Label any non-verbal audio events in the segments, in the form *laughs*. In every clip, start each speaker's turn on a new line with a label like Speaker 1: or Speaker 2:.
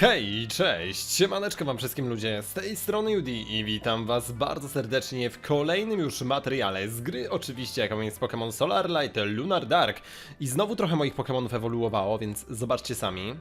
Speaker 1: Hej, cześć! Siemaneczko wam wszystkim ludzie, z tej strony Judy i witam was bardzo serdecznie w kolejnym już materiale z gry oczywiście, jaką jest Pokémon Solar Light Lunar Dark i znowu trochę moich Pokémonów ewoluowało, więc zobaczcie sami.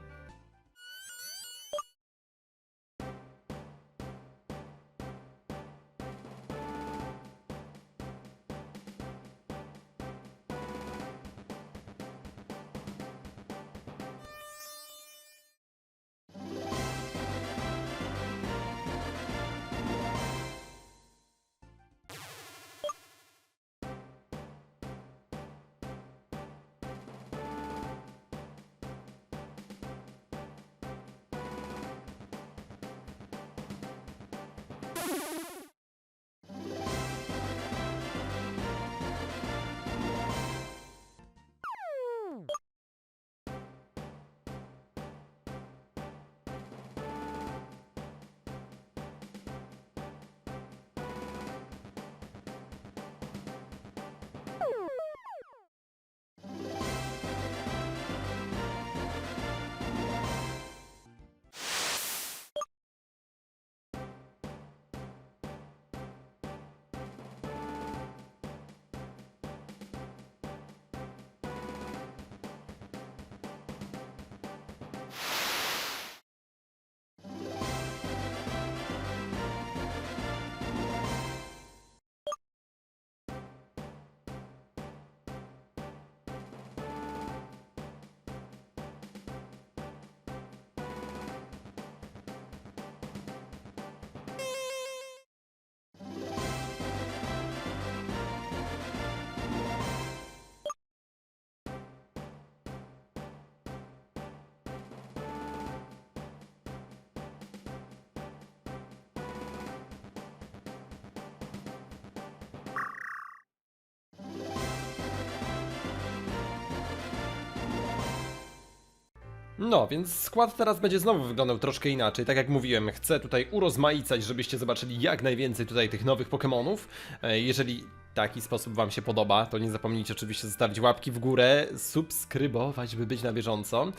Speaker 1: No, więc skład teraz będzie znowu wyglądał troszkę inaczej. Tak jak mówiłem, chcę tutaj urozmaicać, żebyście zobaczyli jak najwięcej tutaj tych nowych Pokémonów. E, Jeżeli taki sposób Wam się podoba, to nie zapomnijcie oczywiście zostawić łapki w górę, subskrybować, by być na bieżąco.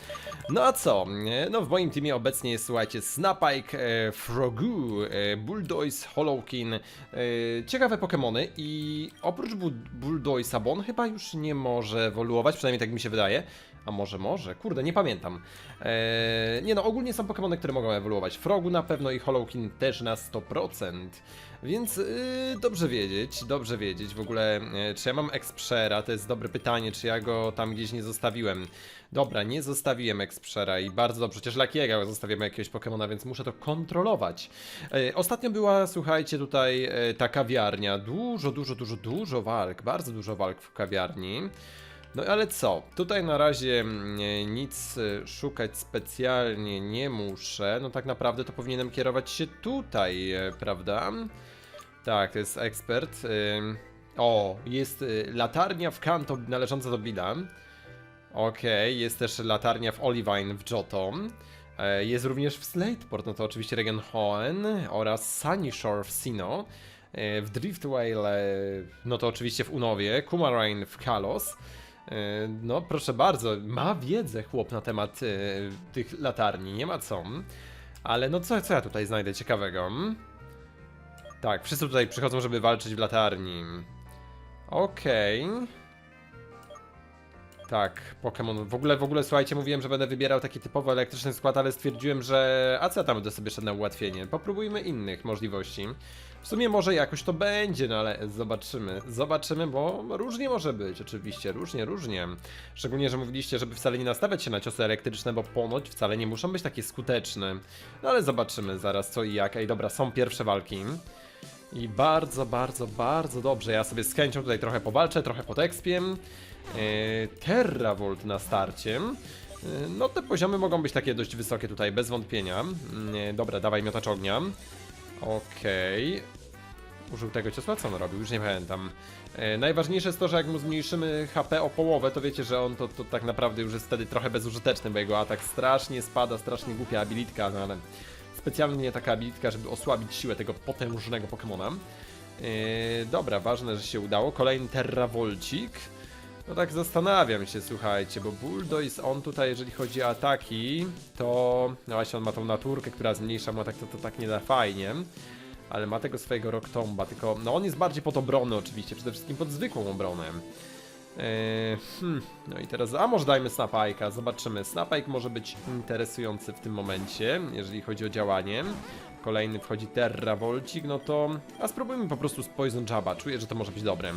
Speaker 1: No a co? E, No w moim teamie obecnie jest, słuchajcie, Snapike, e, Frogu, e, Bulldoze, Holowkin. E, ciekawe Pokémony i oprócz Bulldoze'a, bo on chyba już nie może ewoluować, przynajmniej tak mi się wydaje. A może, może? Kurde, nie pamiętam. Eee, nie no, ogólnie są Pokémony, które mogą ewoluować. Frogu na pewno i Holowkin też na 100%. Więc yy, dobrze wiedzieć, dobrze wiedzieć. W ogóle, e, czy ja mam Expera? To jest dobre pytanie, czy ja go tam gdzieś nie zostawiłem. Dobra, nie zostawiłem Expera i bardzo dobrze, chociaż Lakiego zostawiłem jakiegoś Pokemona, więc muszę to kontrolować. E, ostatnio była, słuchajcie, tutaj e, ta kawiarnia. Dużo, dużo, dużo, dużo walk, bardzo dużo walk w kawiarni. No ale co? Tutaj na razie mm, nic y, szukać specjalnie nie muszę. No tak naprawdę to powinienem kierować się tutaj, e, prawda? Tak, to jest ekspert. ym. O, jest y, latarnia w Kanto należąca do Billa. Okej, jest też latarnia w Olivine w Johto. E, Jest również w Slateport, no to oczywiście region Hoenn oraz Sunyshore w Sino. E, W Driftwale, no to oczywiście w Unowie, Kumarain w Kalos. E, No, proszę bardzo, ma wiedzę chłop na temat e, tych latarni, nie ma co. Ale no co, co ja tutaj znajdę ciekawego? Tak, wszyscy tutaj przychodzą, żeby walczyć w latarni. Okej. Tak, Pokémon. W ogóle, w ogóle, słuchajcie, mówiłem, że będę wybierał taki typowo elektryczny skład, ale stwierdziłem, że a co tam będę sobie szedł na ułatwienie? Popróbujmy innych możliwości. W sumie może jakoś to będzie, no ale zobaczymy. Zobaczymy, bo różnie może być, oczywiście, różnie, różnie. Szczególnie, że mówiliście, żeby wcale nie nastawiać się na ciosy elektryczne, bo ponoć wcale nie muszą być takie skuteczne. No ale zobaczymy zaraz co i jak. Ej, dobra, są pierwsze walki. I bardzo, bardzo, bardzo dobrze. Ja sobie z chęcią tutaj trochę powalczę, trochę pod expiem. Yy, Terravolt na starcie. Yy, No te poziomy mogą być takie dość wysokie tutaj, bez wątpienia. Yy, Dobra, dawaj miotacz ognia. Okej. Użył tego ciosła, co on robił? Już nie pamiętam. E, najważniejsze jest to, że jak mu zmniejszymy HP o połowę, to wiecie, że on to, to tak naprawdę już jest wtedy trochę bezużyteczny, bo jego atak strasznie spada, strasznie głupia abilitka, no ale specjalnie taka abilitka, żeby osłabić siłę tego potężnego Pokemona. E, dobra, ważne, że się udało. Kolejny Terravolcik. No tak zastanawiam się, słuchajcie, bo Bulldoze on tutaj, jeżeli chodzi o ataki, to... No właśnie, on ma tą naturkę, która zmniejsza mu atak, to, to tak nie da fajnie. Ale ma tego swojego Rock Tomba, tylko... No on jest bardziej pod obronę oczywiście, przede wszystkim pod zwykłą obronę. Eee, hmm, no i teraz, a może dajmy Snapajka, zobaczymy. Snapike może być interesujący w tym momencie, jeżeli chodzi o działanie. Kolejny wchodzi Terra Volcik, no to... A spróbujmy po prostu z Poison Jabba, czuję, że to może być dobre.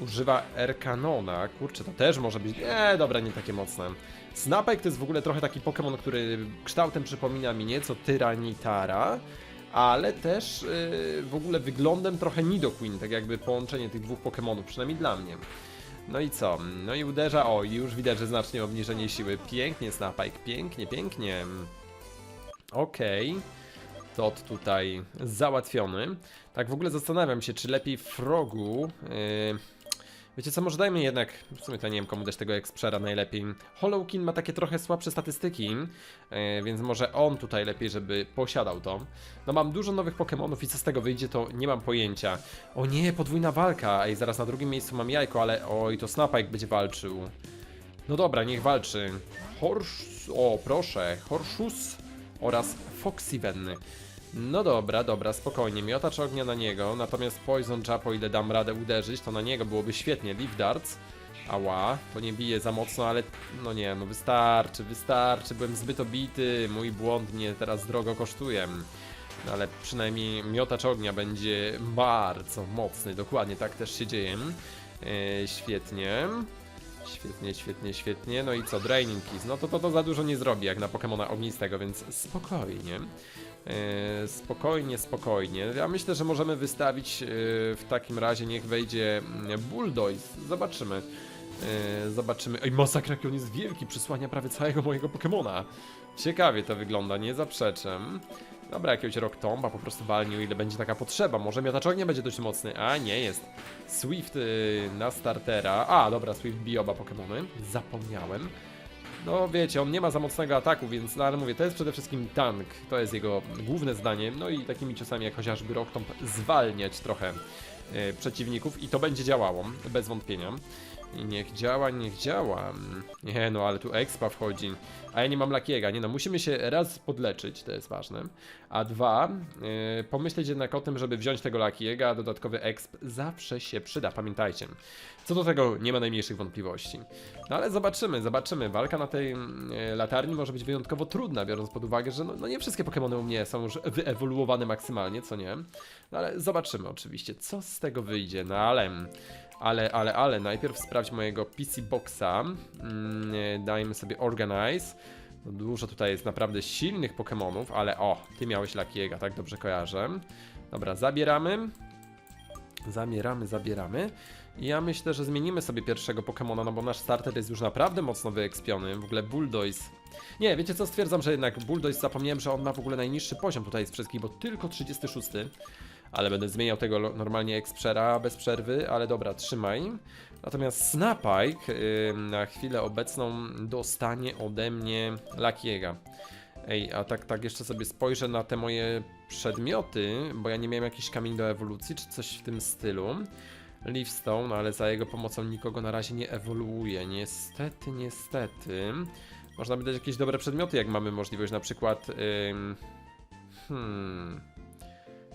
Speaker 1: Używa Air Canona, kurczę, to też może być... Nie, dobra, nie takie mocne. Snapike to jest w ogóle trochę taki Pokémon, który kształtem przypomina mi nieco Tyranitara, ale też yy, w ogóle wyglądem trochę Nidoqueen, tak jakby połączenie tych dwóch Pokémonów, przynajmniej dla mnie. No i co? No i uderza, o, już widać, że znacznie obniżenie siły. Pięknie, Snapike, pięknie, pięknie. Okej. Tot tutaj załatwiony. Tak w ogóle zastanawiam się, czy lepiej Frogu... Yy... Wiecie co, może dajmy jednak, w sumie to nie wiem komu dać tego Expera najlepiej. Hollowkin ma takie trochę słabsze statystyki, yy, więc może on tutaj lepiej, żeby posiadał to. No mam dużo nowych Pokémonów i co z tego wyjdzie, to nie mam pojęcia. O nie, podwójna walka, ej, zaraz na drugim miejscu mam jajko, ale oj, to Snapike będzie walczył. No dobra, niech walczy. Horsz... O, proszę, Horshus oraz Foxiven. No dobra, dobra, spokojnie, miotacz ognia na niego, natomiast Poison Jab, o ile dam radę uderzyć, to na niego byłoby świetnie. Leaf Darts, ała, to nie bije za mocno, ale no nie, no wystarczy, wystarczy, byłem zbyt obity, mój błąd mnie teraz drogo kosztuje. No ale przynajmniej miotacz ognia będzie bardzo mocny, dokładnie tak też się dzieje. E, świetnie. Świetnie, świetnie, świetnie. No i co? Draining Kiss. No to, to to za dużo nie zrobi jak na Pokemona ognistego, więc spokojnie. E, spokojnie, spokojnie. Ja myślę, że możemy wystawić e, w takim razie, niech wejdzie mm, Bulldoze. Zobaczymy. E, zobaczymy. Oj, masakra, jaki on jest wielki, przysłania prawie całego mojego Pokemona. Ciekawie to wygląda, nie zaprzeczę. Dobra, jakiegoś Rock Tomba po prostu walnił, ile będzie taka potrzeba. Może miotacz nie będzie dość mocny. A, nie jest. Swift y, na startera. A, dobra, Swift bije oba Pokemony. Zapomniałem. No wiecie, on nie ma za mocnego ataku, więc, no ale mówię, to jest przede wszystkim tank. To jest jego główne zdanie. No i takimi ciosami jak chociażby Rock Tomb zwalniać trochę y, przeciwników i to będzie działało, bez wątpienia. I niech działa, niech działa. Nie no, ale tu expa wchodzi. A ja nie mam lakiega, nie no, musimy się raz podleczyć, to jest ważne. A dwa, yy, pomyśleć jednak o tym, żeby wziąć tego lakiega, a dodatkowy exp zawsze się przyda, pamiętajcie. Co do tego nie ma najmniejszych wątpliwości. No ale zobaczymy, zobaczymy. Walka na tej yy, latarni może być wyjątkowo trudna, biorąc pod uwagę, że no, no nie wszystkie Pokémony u mnie są już wyewoluowane maksymalnie, co nie? No ale zobaczymy oczywiście, co z tego wyjdzie, no ale... Ale, ale, ale, najpierw sprawdź mojego PC Boxa. Mm, dajmy sobie Organize. No, dużo tutaj jest naprawdę silnych Pokémonów, ale o, ty miałeś Lakiego, tak dobrze kojarzę. Dobra, zabieramy. Zabieramy, zabieramy. I ja myślę, że zmienimy sobie pierwszego Pokémona, no bo nasz starter jest już naprawdę mocno wyekspiony. W ogóle Bulldoze. Nie, wiecie co, stwierdzam, że jednak Bulldoze zapomniałem, że on ma w ogóle najniższy poziom tutaj z wszystkich, bo tylko 36 ale będę zmieniał tego normalnie Expera bez przerwy, ale dobra, trzymaj. Natomiast Snapike yy, na chwilę obecną dostanie ode mnie Lakiega. Ej, a tak, tak jeszcze sobie spojrzę na te moje przedmioty, bo ja nie miałem jakiś kamień do ewolucji, czy coś w tym stylu. Leafstone, ale za jego pomocą nikogo na razie nie ewoluuje. Niestety, niestety. Można by dać jakieś dobre przedmioty, jak mamy możliwość, na przykład... ym, hmm...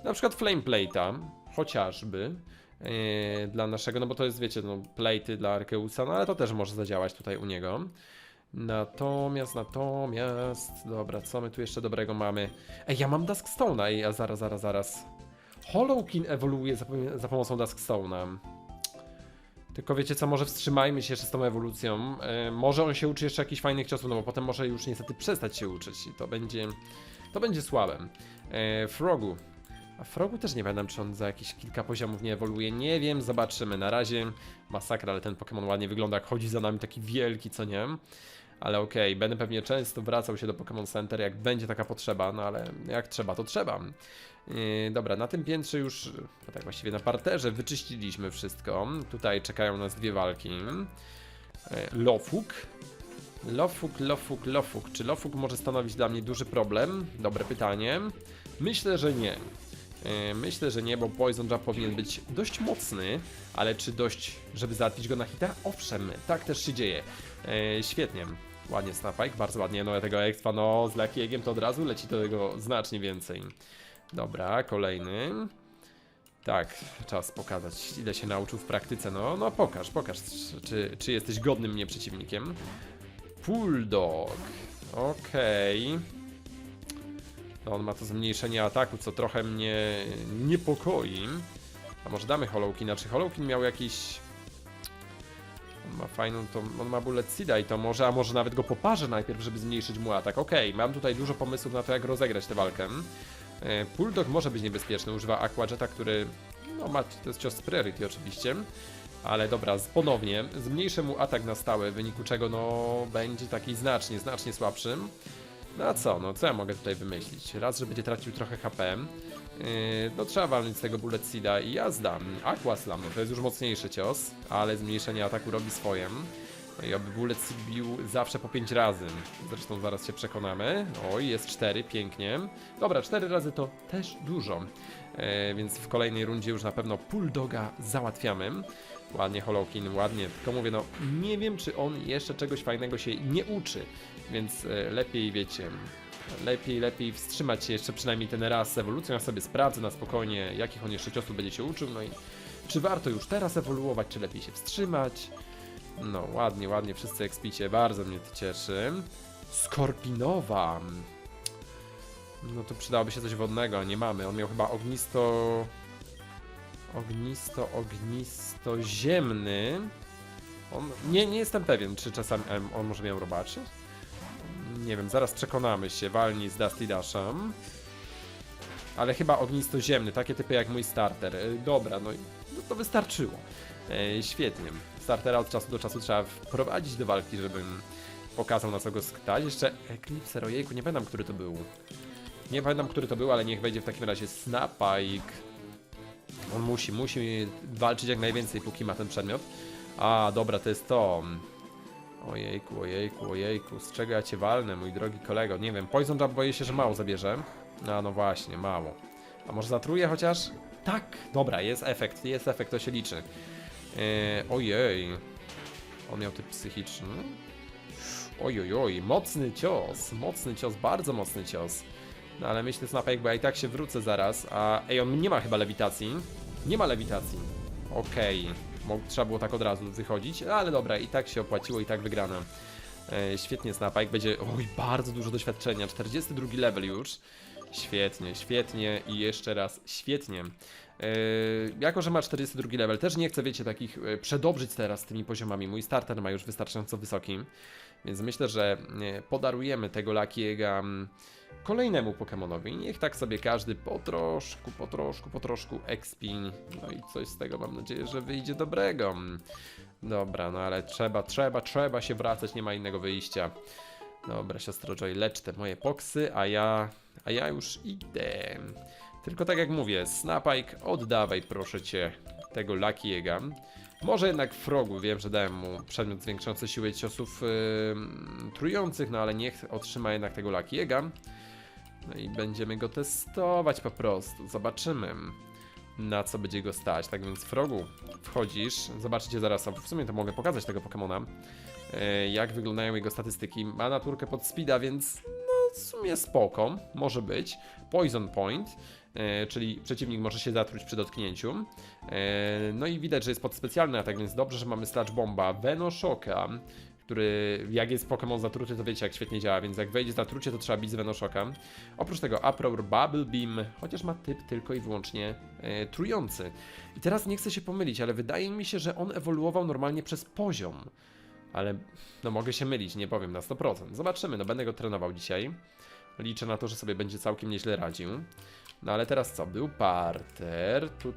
Speaker 1: Na przykład Flame Plate'a, chociażby. Yy, dla naszego, no bo to jest, wiecie, no, platy dla Arkeusa, no ale to też może zadziałać tutaj u niego. Natomiast, natomiast, dobra, co my tu jeszcze dobrego mamy? Ej, ja mam Duskstone'a, ej, a zaraz, zaraz, zaraz. Hollowkin ewoluuje za, za pomocą Duskstone'a. Tylko wiecie co, może wstrzymajmy się jeszcze z tą ewolucją. Yy, może on się uczy jeszcze jakichś fajnych ciosów, no bo potem może już niestety przestać się uczyć i to będzie, to będzie słabe. Yy, Frogu, a Frogu też nie pamiętam, czy on za jakieś kilka poziomów nie ewoluuje. Nie wiem, zobaczymy. Na razie masakra, ale ten Pokémon ładnie wygląda, jak chodzi za nami taki wielki, co nie? Ale okej, będę pewnie często wracał się do Pokémon Center, jak będzie taka potrzeba, no ale jak trzeba, to trzeba. Yy, dobra, na tym piętrze już, no tak właściwie na parterze, wyczyściliśmy wszystko. Tutaj czekają nas dwie walki. Yy, Lofuk. Lofuk, Lofuk, Lofuk. Czy Lofuk może stanowić dla mnie duży problem? Dobre pytanie. Myślę, że nie. E, Myślę, że nie, bo Poison Jab powinien być dość mocny, ale czy dość, żeby załatwić go na hita? Owszem, tak też się dzieje. E, świetnie. Ładnie Snapike, bardzo ładnie. No tego expa, no z Lakiegiem to od razu leci do tego znacznie więcej. Dobra, kolejny. Tak, czas pokazać, ile się nauczył w praktyce. No, no pokaż, pokaż, czy, czy jesteś godnym mnie przeciwnikiem. Bulldog. Okej. No, on ma to zmniejszenie ataku, co trochę mnie niepokoi. A może damy Holowkina? Czy Holowkin miał jakiś... On ma fajną, to on ma bullet seeda i to może, a może nawet go poparzę najpierw, żeby zmniejszyć mu atak. Okej, mam tutaj dużo pomysłów na to, jak rozegrać tę walkę. E, Bulldog może być niebezpieczny, używa Aquajeta, który, no ma, to jest cios priority oczywiście. Ale dobra, ponownie zmniejszę mu atak na stałe, w wyniku czego no będzie taki znacznie, znacznie słabszym. No a co, no co ja mogę tutaj wymyślić? Raz, że będzie tracił trochę HP, yy, no trzeba walnąć z tego Bullet Seeda i jazda. Aqua Slam, to jest już mocniejszy cios, ale zmniejszenie ataku robi swoje. No i oby Bullet Seed bił zawsze po 5 razy. Zresztą zaraz się przekonamy. Oj, jest 4, pięknie. Dobra, 4 razy to też dużo. E, więc w kolejnej rundzie już na pewno Bulldoga załatwiamy. Ładnie Holowkin, ładnie. Tylko mówię, no nie wiem, czy on jeszcze czegoś fajnego się nie uczy. Więc e, lepiej, wiecie, lepiej, lepiej wstrzymać się jeszcze przynajmniej ten raz z ewolucją. Ja sobie sprawdzę na spokojnie, jakich on jeszcze ciosów będzie się uczył. No i czy warto już teraz ewoluować, czy lepiej się wstrzymać. No, ładnie, ładnie, wszyscy ekspicie, bardzo mnie to cieszy. Skorpinowa. No to przydałoby się coś wodnego, a nie mamy. On miał chyba ognisto... Ognisto, ognisto ziemny. On... Nie, nie jestem pewien, czy czasami on może miał robaczy? Nie wiem, zaraz przekonamy się. Walni z Dusty Dashem. Ale chyba ognisto ziemny, takie typy jak mój starter. E, Dobra, no, i- no to wystarczyło. E, świetnie. Startera od czasu do czasu trzeba wprowadzić do walki, żebym pokazał na co go skutać. Jeszcze Eclipse, ojejku, nie pamiętam, który to był. Nie pamiętam, który to był, ale niech wejdzie w takim razie Snapike. On musi, musi walczyć jak najwięcej, póki ma ten przedmiot. A, dobra, to jest to. Ojejku, ojejku, ojejku, z czego ja cię walnę, mój drogi kolego? Nie wiem, Poison Jab boję się, że mało zabierze. A, no właśnie, mało. A może zatruję chociaż? Tak, dobra, jest efekt, jest efekt, to się liczy. Eee, ojej. On miał typ psychiczny. Oj, oj, oj, mocny cios, mocny cios, bardzo mocny cios. No ale myślę, Snapek, bo ja i tak się wrócę zaraz, a... Ej, on nie ma chyba lewitacji. Nie ma lewitacji. Okej, Mo- trzeba było tak od razu wychodzić, ale dobra, i tak się opłaciło, i tak wygrana. E, świetnie Snapike, będzie... Oj, bardzo dużo doświadczenia, 42 level już. Świetnie, świetnie i jeszcze raz świetnie. E, jako, że ma 42 level, też nie chcę, wiecie, takich e, przedobrzyć teraz tymi poziomami. Mój starter ma już wystarczająco wysoki, więc myślę, że e, podarujemy tego Lakiega mm, kolejnemu Pokemonowi. Niech tak sobie każdy po troszku, po troszku, po troszku expi. No i coś z tego mam nadzieję, że wyjdzie dobrego. Dobra, no ale trzeba, trzeba, trzeba się wracać, nie ma innego wyjścia. Dobra, siostro Joy, lecz te moje poksy, a ja, a ja już idę. Tylko tak jak mówię, Snapike, oddawaj proszę cię tego Lucky'ego. Może jednak Frogu, wiem, że dałem mu przedmiot zwiększający siłę ciosów yy, trujących, no ale niech otrzyma jednak tego Lucky'ego. No i będziemy go testować po prostu, zobaczymy na co będzie go stać. Tak więc Frogu, wchodzisz, zobaczycie zaraz, w sumie to mogę pokazać tego Pokemona, e, jak wyglądają jego statystyki. Ma naturkę pod speeda, więc w sumie spoko, może być. Poison Point, e, czyli przeciwnik może się zatruć przy dotknięciu. E, no i widać, że jest pod specjalny atak, więc dobrze, że mamy Sludge Bomba, Venoshoka, który jak jest Pokémon zatruty, to wiecie jak świetnie działa, więc jak wejdzie zatrucie, to trzeba bić z Venoshoka. Oprócz tego Uproar Bubble Beam, chociaż ma typ tylko i wyłącznie e, trujący. I teraz nie chcę się pomylić, ale wydaje mi się, że on ewoluował normalnie przez poziom. Ale no mogę się mylić, nie powiem na 100%. Zobaczymy, no będę go trenował dzisiaj. Liczę na to, że sobie będzie całkiem nieźle radził. No ale teraz co? Był parter. Tu...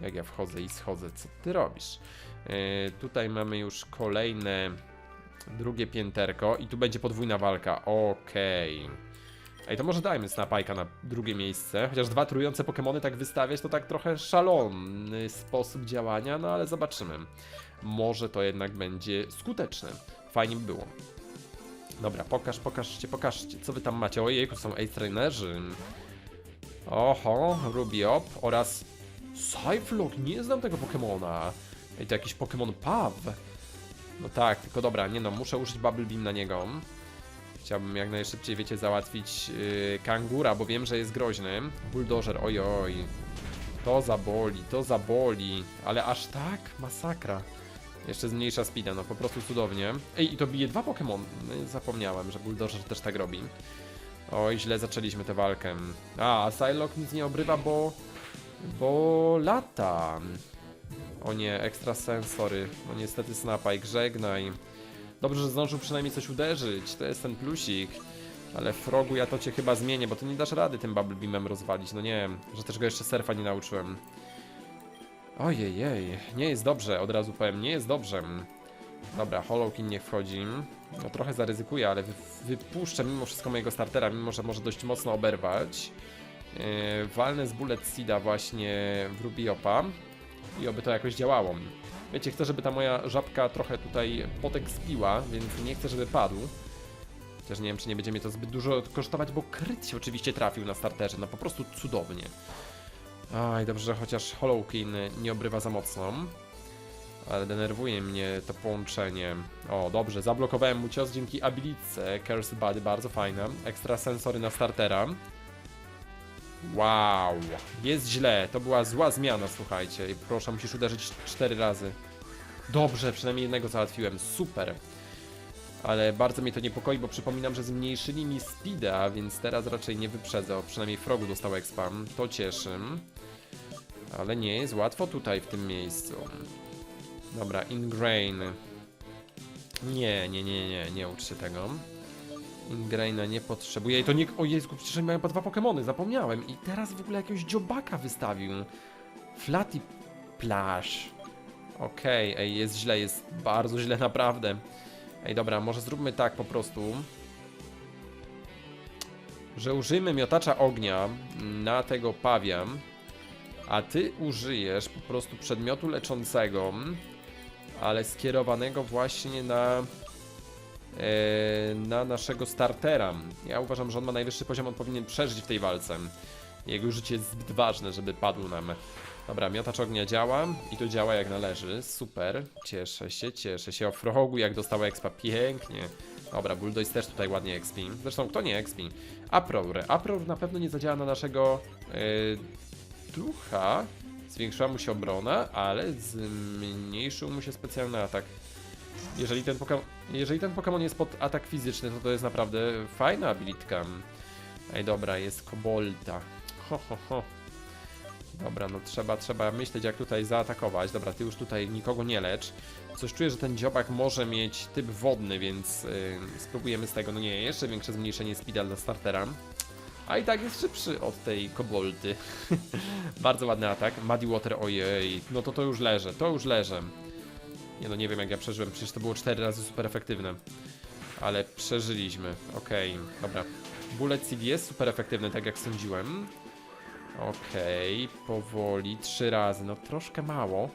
Speaker 1: Jak ja wchodzę i schodzę, co ty robisz? E, tutaj mamy już kolejne drugie pięterko i tu będzie podwójna walka. Okej. Ej, to może dajmy Snapajka na drugie miejsce. Chociaż dwa trujące Pokémony tak wystawiać to tak trochę szalony sposób działania, no ale zobaczymy. Może to jednak będzie skuteczne. Fajnie by było. Dobra, pokaż, pokażcie, pokażcie, co wy tam macie. Ojej, to są Ace Trainerzy. Oho, Rubiop oraz Cyflog, nie znam tego Pokemona. Ej, to jakiś Pokemon Paw. No tak, tylko dobra, nie no, muszę użyć Bubble Beam na niego. Chciałbym jak najszybciej, wiecie, załatwić yy, kangura, bo wiem, że jest groźny. Bulldozer, oj oj. To zaboli, to zaboli. Ale aż tak? Masakra. Jeszcze zmniejsza speeda, no po prostu cudownie. Ej, i to bije dwa Pokémon. No, zapomniałem, że Bulldozer też tak robi. Oj, źle zaczęliśmy tę walkę. A, Psylocke nic nie obrywa, bo... Bo lata. O nie, ekstra sensory. No niestety Snapaj, żegnaj. Dobrze, że zdążył przynajmniej coś uderzyć. To jest ten plusik. Ale Frogu ja to cię chyba zmienię, bo ty nie dasz rady tym Bubble Beamem rozwalić. No nie, że też go jeszcze surfa nie nauczyłem. Ojej, nie jest dobrze, od razu powiem, nie jest dobrze. Dobra, Holowkin niech wchodzi. No trochę zaryzykuję, ale wy, wypuszczę mimo wszystko mojego startera, mimo że może dość mocno oberwać. Yy, walnę z Bullet Seeda właśnie w Rubiopa i oby to jakoś działało. Wiecie, chcę, żeby ta moja żabka trochę tutaj potek spiła, więc nie chcę, żeby padł. Chociaż nie wiem, czy nie będzie mnie to zbyt dużo kosztować, bo kryt się oczywiście trafił na starterze, no po prostu cudownie. Aj, dobrze, że chociaż Holowkin nie obrywa za mocno. Ale denerwuje mnie to połączenie. O, dobrze, zablokowałem mu cios dzięki abilitce Curse Body, bardzo fajna. Ekstra sensory na startera. Wow, jest źle, to była zła zmiana, słuchajcie. Proszę, musisz uderzyć cztery razy. Dobrze, przynajmniej jednego załatwiłem, super. Ale bardzo mnie to niepokoi, bo przypominam, że zmniejszyli mi speeda, więc teraz raczej nie wyprzedzę. Przynajmniej Frogu dostał expam, to cieszy. Ale nie jest łatwo tutaj w tym miejscu. Dobra, Ingrain. Nie, nie, nie, nie, nie ucz się tego. Ingraina nie potrzebuję. I to nie. O Jezu, przecież oni mają po dwa Pokemony, zapomniałem. I teraz w ogóle jakiegoś dziobaka wystawił. Flatty Plash. Okej, ej, jest źle, jest bardzo źle, *laughs* naprawdę. Ej, dobra, może zróbmy tak po prostu. Że użyjmy miotacza ognia na tego pawia, a ty użyjesz po prostu przedmiotu leczącego, ale skierowanego właśnie na na naszego startera. Ja uważam, że on ma najwyższy poziom, on powinien przeżyć w tej walce. Jego użycie jest zbyt ważne, żeby padł nam. Dobra, miotacz ognia działa i to działa jak należy. Super, cieszę się, cieszę się. O Frogu jak dostała expa, pięknie. Dobra, Bulldoze też tutaj ładnie expi. Zresztą kto nie expi? Aprour. Aprour na pewno nie zadziała na naszego yy, ducha. Zwiększyła mu się obrona, ale zmniejszył mu się specjalny atak. Jeżeli ten, poka jeżeli ten Pokémon jest pod atak fizyczny, to to jest naprawdę fajna abilitka. Ej, dobra, jest Kobolta. Ho, ho, ho. Dobra, no trzeba, trzeba myśleć jak tutaj zaatakować. Dobra, ty już tutaj nikogo nie lecz. Coś czuję, że ten dziobak może mieć typ wodny, więc yy, spróbujemy z tego. No nie, jeszcze większe zmniejszenie speeda dla startera. A i tak jest szybszy od tej kobolty. *laughs* Bardzo ładny atak. Muddy Water, ojej. No to to już leży, to już leży. Nie no, nie wiem jak ja przeżyłem, przecież to było 4 razy super efektywne. Ale przeżyliśmy, okej, dobra. Bullet Seed jest super efektywny, tak jak sądziłem. Okej, powoli, trzy razy, no troszkę mało.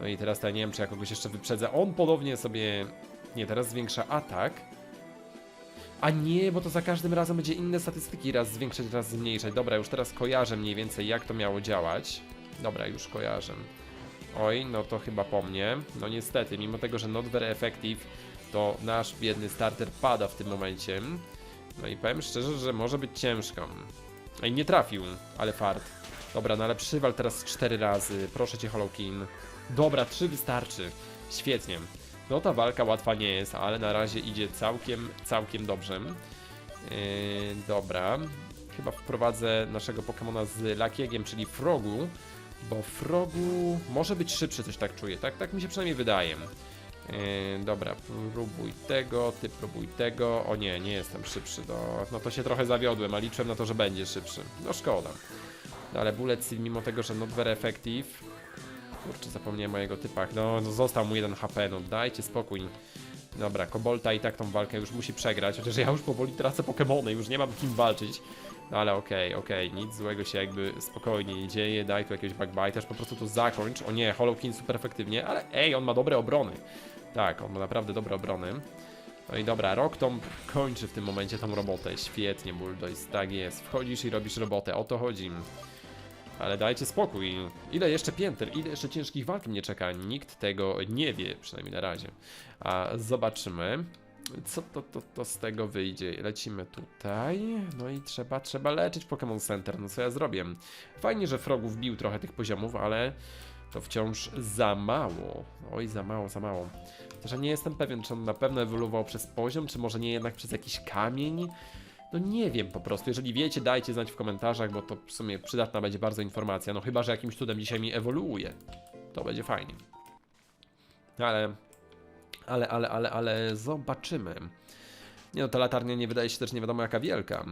Speaker 1: No i teraz to ja nie wiem, czy ja kogoś jeszcze wyprzedzę. On ponownie sobie... Nie, teraz zwiększa atak. A nie, bo to za każdym razem będzie inne statystyki, raz zwiększać, raz zmniejszać. Dobra, już teraz kojarzę mniej więcej jak to miało działać. Dobra, już kojarzę. Oj, no to chyba po mnie. No niestety, mimo tego, że not very effective, to nasz biedny starter pada w tym momencie. No i powiem szczerze, że może być ciężko. Ej, nie trafił, ale fart. Dobra, no ale przywal teraz cztery razy. Proszę cię, Holowkin. Dobra, trzy wystarczy. Świetnie. No ta walka łatwa nie jest, ale na razie idzie całkiem, całkiem dobrze. Yy, dobra. Chyba wprowadzę naszego Pokemona z Lakiegiem, czyli Frogu. Bo Frogu może być szybszy, coś tak czuję. Tak, tak mi się przynajmniej wydaje. Yy, dobra, próbuj tego, ty próbuj tego. O nie, nie jestem szybszy. No, no to się trochę zawiodłem, a liczyłem na to, że będzie szybszy. No szkoda. No ale Bullet Seed, mimo tego, że not very effective. Kurczę, zapomniałem o jego typach. No, no został mu jeden HP, no dajcie spokój. Dobra, Kobolta i tak tą walkę już musi przegrać, chociaż ja już powoli tracę Pokemony, już nie mam kim walczyć. No ale okej, okej, nic złego się jakby spokojnie nie dzieje, daj tu jakiegoś też po prostu to zakończ. O nie, Hollow King super efektywnie, ale ej, on ma dobre obrony. Tak, on ma naprawdę dobre obrony. No i dobra, Rocktomb kończy w tym momencie tą robotę. Świetnie, Bulldoze, tak jest. Wchodzisz i robisz robotę, o to chodzi. Ale dajcie spokój. Ile jeszcze pięter, ile jeszcze ciężkich walk mnie czeka? Nikt tego nie wie, przynajmniej na razie. A zobaczymy, co to, to, to z tego wyjdzie. Lecimy tutaj. No i trzeba, trzeba leczyć Pokémon Center. No co ja zrobię? Fajnie, że Frogów wbił trochę tych poziomów, ale to wciąż za mało. Oj, za mało, za mało. Ja nie jestem pewien, czy on na pewno ewoluował przez poziom, czy może nie jednak przez jakiś kamień. No nie wiem po prostu. Jeżeli wiecie, dajcie znać w komentarzach, bo to w sumie przydatna będzie bardzo informacja. No chyba, że jakimś cudem dzisiaj mi ewoluuje. To będzie fajnie. Ale, ale, ale, ale, ale zobaczymy. Nie no, ta latarnia nie wydaje się też nie wiadomo jaka wielka.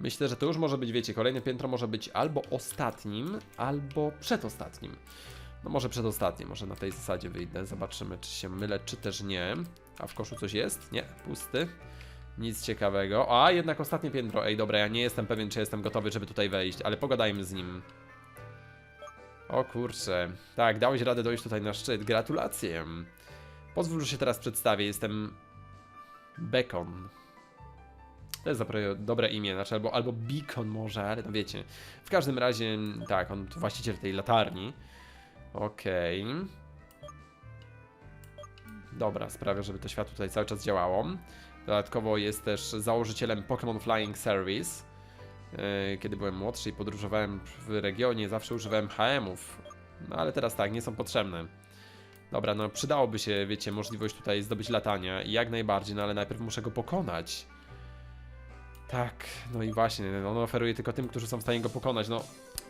Speaker 1: Myślę, że to już może być, wiecie, kolejne piętro może być albo ostatnim, albo przedostatnim. No może przedostatnim, może na tej zasadzie wyjdę. Zobaczymy, czy się mylę, czy też nie. A w koszu coś jest? Nie, pusty. Nic ciekawego. A, jednak ostatnie piętro. Ej, dobra, ja nie jestem pewien, czy jestem gotowy, żeby tutaj wejść, ale pogadajmy z nim. O kurczę. Tak, dałeś radę dojść tutaj na szczyt. Gratulacje. Pozwól, że się teraz przedstawię. Jestem Bekon. To jest dobre, dobre imię, znaczy albo, albo Beacon może, ale no wiecie. W każdym razie, tak, on to właściciel tej latarni. Okej. Dobra, sprawia, żeby to światło tutaj cały czas działało. Dodatkowo jest też założycielem Pokémon Flying Service. Yy, Kiedy byłem młodszy i podróżowałem w regionie, zawsze używałem HM-ów. No ale teraz tak, nie są potrzebne. Dobra, no przydałoby się, wiecie, możliwość tutaj zdobyć latania i jak najbardziej, no ale najpierw muszę go pokonać. Tak, no i właśnie, on oferuje tylko tym, którzy są w stanie go pokonać. No,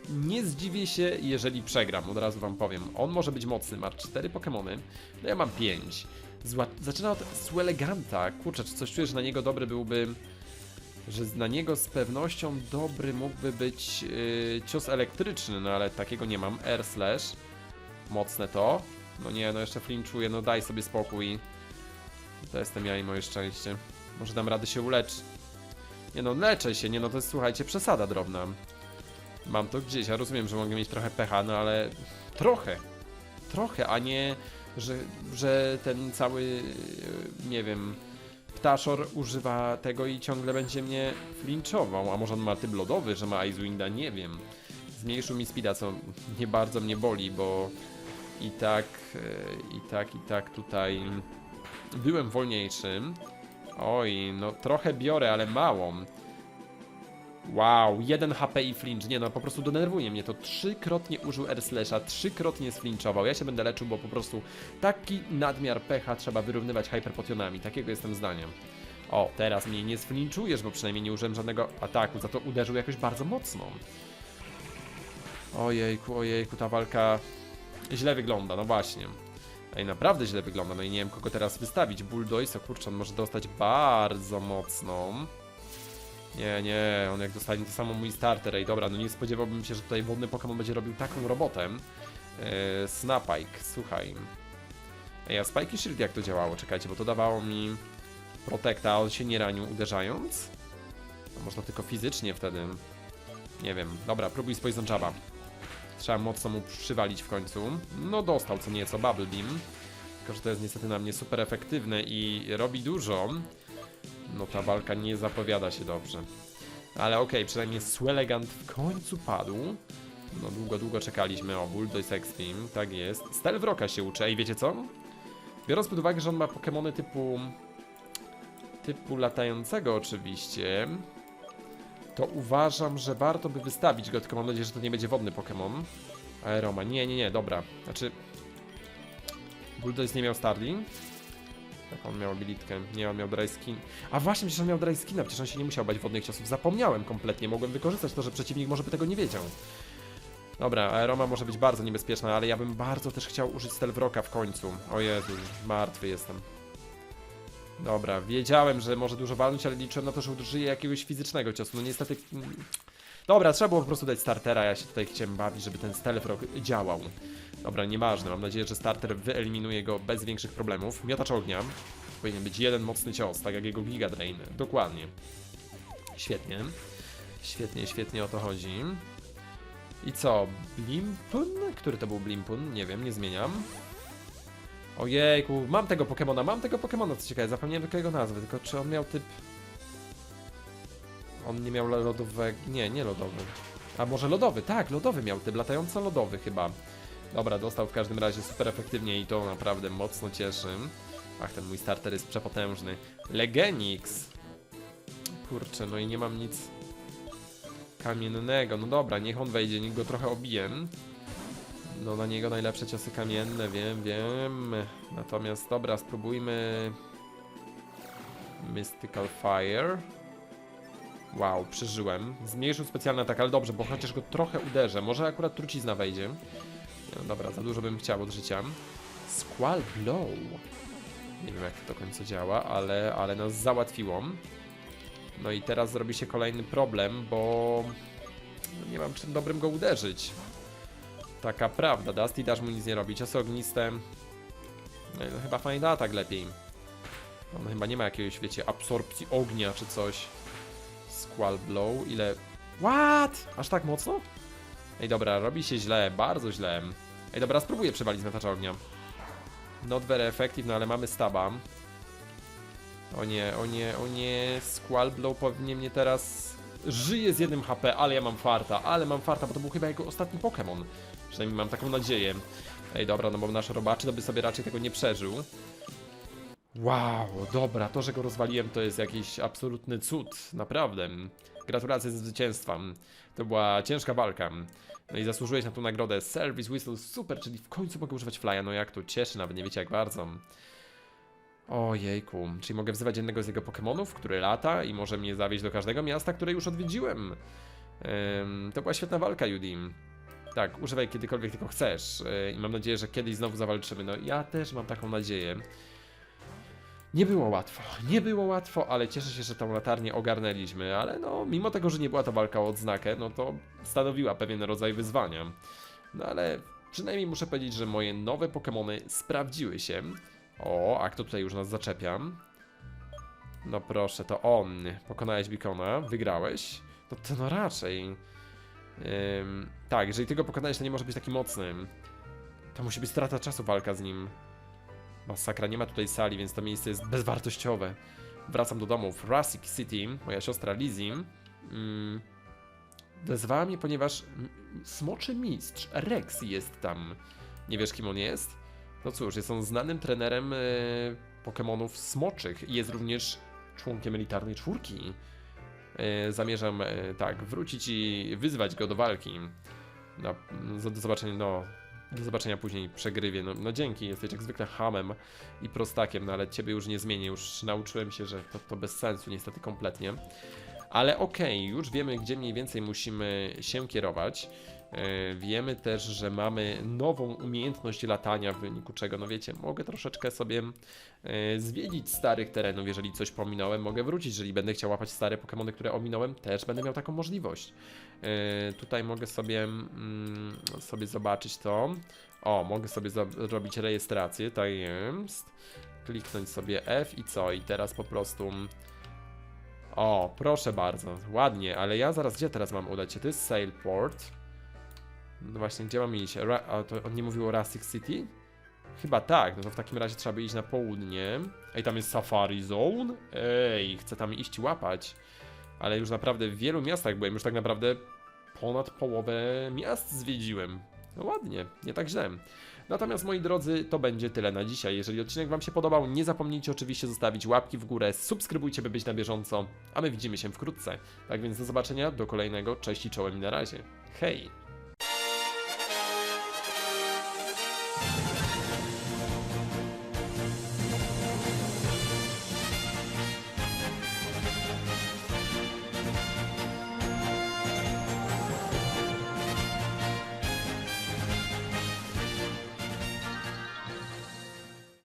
Speaker 1: nie zdziwię się, jeżeli przegram, od razu wam powiem. On może być mocny, ma 4 Pokémony, no ja mam 5. Zła... Zaczyna od Sueleganta. Kurczę, czy coś czuję, że na niego dobry byłby... Że na niego z pewnością dobry mógłby być yy, cios elektryczny, no ale takiego nie mam. Air Slash. Mocne to. No nie, no jeszcze flinchuję, no daj sobie spokój. To jestem ja i moje szczęście. Może dam rady się uleczyć. Nie no, leczę się, nie no, to jest, słuchajcie, przesada drobna. Mam to gdzieś, ja rozumiem, że mogę mieć trochę pecha, no ale trochę. Trochę, a nie, że, że ten cały, yy, nie wiem, ptaszor używa tego i ciągle będzie mnie flinchował. A może on ma typ lodowy, że ma Icewinda, nie wiem. Zmniejszył mi speeda, co nie bardzo mnie boli, bo i tak, yy, i tak, i tak tutaj byłem wolniejszym. Oj, no trochę biorę, ale mało. Wow, 1 HP i flinch. Nie no, po prostu denerwuje mnie to. Trzykrotnie użył Air Slasha, trzykrotnie sflinchował. Ja się będę leczył, bo po prostu taki nadmiar pecha trzeba wyrównywać hyperpotionami. Takiego jestem zdania. O, teraz mnie nie sflinchujesz, bo przynajmniej nie użyłem żadnego ataku, za to uderzył jakoś bardzo mocno. Ojejku, ojejku, ta walka źle wygląda, no właśnie. Ej, naprawdę źle wygląda, no i nie wiem kogo teraz wystawić. Bulldoze, o kurczę, on może dostać bardzo mocną. Nie, nie, on jak dostanie to samo mój starter, ej, dobra, no nie spodziewałbym się, że tutaj wodny Pokémon będzie robił taką robotę. Yy, Snapike, słuchaj. Ej, a Spike i Shield jak to działało? Czekajcie, bo to dawało mi Protecta, a on się nie ranił uderzając? No, można tylko fizycznie wtedy. Nie wiem, dobra, próbuj z Poison Jaba. Trzeba mocno mu przywalić w końcu. No dostał co nieco Bubble Beam. Tylko, że to jest niestety na mnie super efektywne i robi dużo. No ta walka nie zapowiada się dobrze. Ale okej, przynajmniej Swellegant w końcu padł. No długo, długo czekaliśmy. O, Bulldoze Extreme, tak jest. Stelwroka się uczy. I wiecie co? Biorąc pod uwagę, że on ma Pokémony typu... Typu latającego oczywiście to uważam, że warto by wystawić go, tylko mam nadzieję, że to nie będzie wodny Pokémon. Aeroma, nie, nie, nie, dobra. Znaczy... Bulldoze nie miał Starling? Tak, on miał abilitkę. Nie, on miał dry skin. A właśnie, przecież on miał dry skina, przecież on się nie musiał bać wodnych ciosów. Zapomniałem kompletnie, mogłem wykorzystać to, że przeciwnik może by tego nie wiedział. Dobra, Aeroma może być bardzo niebezpieczna, ale ja bym bardzo też chciał użyć Stelwroka w końcu. O Jezu, martwy jestem. Dobra, wiedziałem, że może dużo walnąć, ale liczyłem na to, że użyje jakiegoś fizycznego ciosu. No niestety... mm, Dobra, trzeba było po prostu dać startera, ja się tutaj chciałem bawić, żeby ten Stealth działał. Dobra, nieważne, mam nadzieję, że starter wyeliminuje go bez większych problemów. Miotacz ognia. Powinien być jeden mocny cios, tak jak jego Giga Drain. Dokładnie. Świetnie. Świetnie, świetnie o to chodzi. I co? Blimpun? Który to był Blimpun? Nie wiem, nie zmieniam. Ojejku, mam tego Pokemona, mam tego Pokemona, co ciekawe, zapomniałem tylko jego nazwy, tylko czy on miał typ... On nie miał lodowego... Nie, nie lodowy. A może lodowy, tak, lodowy miał typ, latająco lodowy chyba. Dobra, dostał w każdym razie super efektywnie i to naprawdę mocno cieszy. Ach, ten mój starter jest przepotężny. Legenix. Kurczę, no i nie mam nic kamiennego. No dobra, niech on wejdzie, niech go trochę obiję. No na niego najlepsze ciosy kamienne, wiem, wiem. Natomiast dobra, spróbujmy Mystical Fire. Wow, przeżyłem. Zmniejszył specjalny atak, ale dobrze, bo chociaż go trochę uderzę. Może akurat trucizna wejdzie. No dobra, za dużo bym chciał od życia. Squall Blow. Nie wiem jak to do końca działa, ale, ale nas załatwiło. No i teraz zrobi się kolejny problem, bo no nie mam czym dobrym go uderzyć. Taka prawda, Dusty dasz mu nic nie robi. Ciosy ogniste. No, no chyba fajny atak lepiej. On chyba nie ma jakiegoś, wiecie, absorpcji ognia czy coś. Squall Blow, ile... What? Aż tak mocno? Ej dobra, robi się źle, bardzo źle. Ej dobra, spróbuję przewalić z miotacza ognia. Not very effective, no ale mamy staba. O nie, o nie, o nie, Squall Blow powinien mnie teraz... Żyje z jednym HP, ale ja mam farta, ale mam farta, bo to był chyba jego ostatni Pokémon. Przynajmniej mam taką nadzieję. Ej, dobra, no bo nasz robaczy to by sobie raczej tego nie przeżył. Wow, dobra, to, że go rozwaliłem to jest jakiś absolutny cud, naprawdę. Gratulacje ze zwycięstwa. To była ciężka walka. No i zasłużyłeś na tą nagrodę. Service Whistle, super, czyli w końcu mogę używać flya. No jak to cieszy, nawet nie wiecie jak bardzo. Ojejku, czyli mogę wzywać jednego z jego Pokémonów, który lata i może mnie zawieźć do każdego miasta, które już odwiedziłem. Ym, to była świetna walka, Judy. Tak, używaj kiedykolwiek tylko chcesz. Yy, I mam nadzieję, że kiedyś znowu zawalczymy. No ja też mam taką nadzieję. Nie było łatwo, nie było łatwo, ale cieszę się, że tą latarnię ogarnęliśmy, ale no, mimo tego, że nie była to walka o odznakę, no to stanowiła pewien rodzaj wyzwania. No ale przynajmniej muszę powiedzieć, że moje nowe Pokémony sprawdziły się. O, a kto tutaj już nas zaczepia? No proszę, to on. Pokonałeś Bikona, wygrałeś. No to no raczej. Ym, tak, jeżeli ty go pokonałeś, to nie może być taki mocny. To musi być strata czasu walka z nim. Masakra, nie ma tutaj sali, więc to miejsce jest bezwartościowe. Wracam do domu w Rasic City. Moja siostra Lizzie mm, wezwała mnie, ponieważ smoczy mistrz Rex jest tam. Nie wiesz, kim on jest? No cóż, jest on znanym trenerem e, Pokémonów smoczych i jest również członkiem elitarnej czwórki. E, zamierzam, e, tak, wrócić i wyzwać go do walki. No, do zobaczenia, no, do zobaczenia później przegrywie. No, no dzięki, jesteś jak zwykle hamem i prostakiem, no ale ciebie już nie zmienię, już nauczyłem się, że to, to bez sensu niestety kompletnie. Ale okej, już wiemy, gdzie mniej więcej musimy się kierować. E, Wiemy też, że mamy nową umiejętność latania, w wyniku czego, no wiecie, mogę troszeczkę sobie e, zwiedzić starych terenów, jeżeli coś pominąłem, mogę wrócić, jeżeli będę chciał łapać stare Pokémony, które ominąłem, też będę miał taką możliwość. E, Tutaj mogę sobie, mm, sobie zobaczyć to. O, mogę sobie zrobić rejestrację, tak jest. Kliknąć sobie F i co? I teraz po prostu... O, proszę bardzo, ładnie, ale ja zaraz gdzie teraz mam udać się? To jest Sailport. No właśnie, gdzie mam iść? Ra a to on nie mówił o Rustic City? Chyba tak, no to w takim razie trzeba by iść na południe. Ej, tam jest Safari Zone? Ej, chcę tam iść łapać. Ale już naprawdę w wielu miastach byłem, już tak naprawdę ponad połowę miast zwiedziłem. No ładnie, nie tak źle. Natomiast moi drodzy, to będzie tyle na dzisiaj. Jeżeli odcinek Wam się podobał, nie zapomnijcie oczywiście zostawić łapki w górę, subskrybujcie, by być na bieżąco, a my widzimy się wkrótce. Tak więc do zobaczenia, do kolejnego, cześć i czołem i na razie. Hej!